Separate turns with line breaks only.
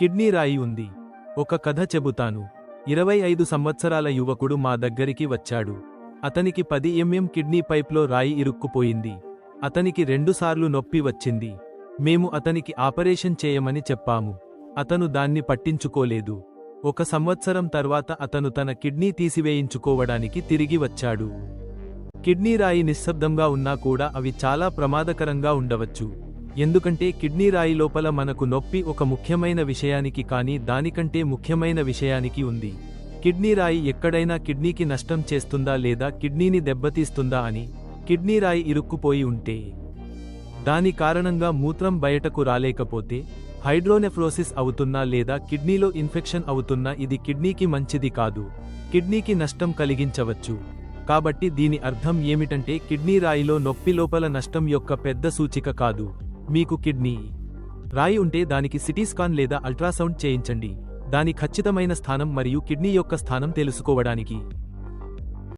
Kidney రాయి ఉంది. ఒక కథ చెబుతాను. ఇరవై ఐదు సంవత్సరాల యువకుడు మా దగ్గరికి వచ్చాడు. అతనికి పది ఎంఎం కిడ్నీ పైప్లో రాయి ఇరుక్కుపోయింది. అతనికి రెండుసార్లు నొప్పి వచ్చింది. మేము అతనికి ఆపరేషన్ చేయమని చెప్పాము. అతను దాన్ని పట్టించుకోలేదు. ఒక సంవత్సరం తర్వాత అతను తన కిడ్నీ తీసివేయించుకోవడానికి తిరిగి వచ్చాడు. కిడ్నీ రాయి నిశ్శబ్దంగా ఉన్నా కూడా అవి చాలా ప్రమాదకరంగా ఉండవచ్చు. ఎందుకంటే కిడ్నీ రాయి లోపల మనకు నొప్పి ఒక ముఖ్యమైన విషయానికి కానీ దానికంటే ముఖ్యమైన విషయానికి ఉంది. కిడ్నీ రాయి ఎక్కడైనా కిడ్నీకి నష్టం చేస్తుందా లేదా కిడ్నీని దెబ్బతీస్తుందా అని కిడ్నీ రాయి ఇరుక్కుపోయి ఉంటే దాని కారణంగా మూత్రం బయటకు రాలేకపోతే హైడ్రోనెఫ్రోసిస్ అవుతున్నా లేదా కిడ్నీలో ఇన్ఫెక్షన్ అవుతున్నా ఇది కిడ్నీకి మంచిది కాదు. కిడ్నీకి నష్టం కలిగించవచ్చు. కాబట్టి దీని అర్థం ఏమిటంటే కిడ్నీ రాయిలో నొప్పి లోపల నష్టం యొక్క పెద్ద సూచిక కాదు. మీకు కిడ్నీ రాయి ఉంటే దానికి సిటీ స్కాన్ లేదా అల్ట్రాసౌండ్ చేయించండి. దాని ఖచ్చితమైన స్థానం మరియు కిడ్నీ యొక్క స్థానం తెలుసుకోవడానికి.